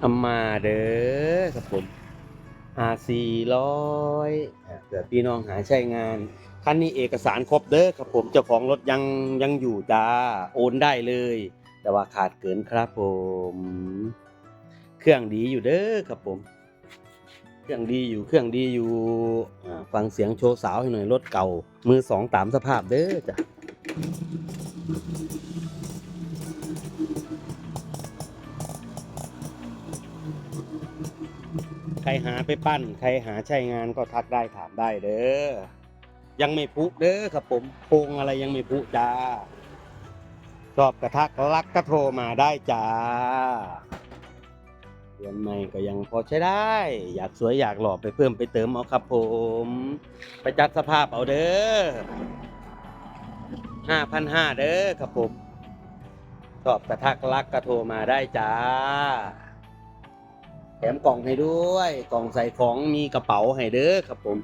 เอามาเด้อครับผมหาสี่ร้อยเผื่อพี่น้องหาใช้งาน คันนี้เอกสารครบเด้อครับผมเจ้าของรถยังยังอยู่จ้าโอนได้เลย แต่ว่าขาดเกินครับผม เครื่องดีอยู่เด้อครับผม เครื่องดีอยู่เครื่องดีอยู่ฟังเสียงโชว์สาวให้หน่อยรถเก่า มือสองตามสภาพเด้อจ้ะ รหาไปปั้น ใครหาใช้งานก็ทักได้ถามได้เด้อ ยังไม่พุเด้อครับผมโพงอะไรยังไม่พุจ้า ชอบกระทักรักก็โทรมาได้จ้าเดือนใหม่ก็ยังพอใช้ได้ อยากสวยอยากหล่อไปเพิ่มไปเติมเอาครับผม ไปจัดสภาพเอาเด้อห้าพันห้าเด้อครับผม ชอบกระทักรักก็โทรมาได้จ้า แถมกล่องให้ด้วย กล่องใส่ของมีกระเป๋าให้เด้อครับผม